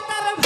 ತಾರ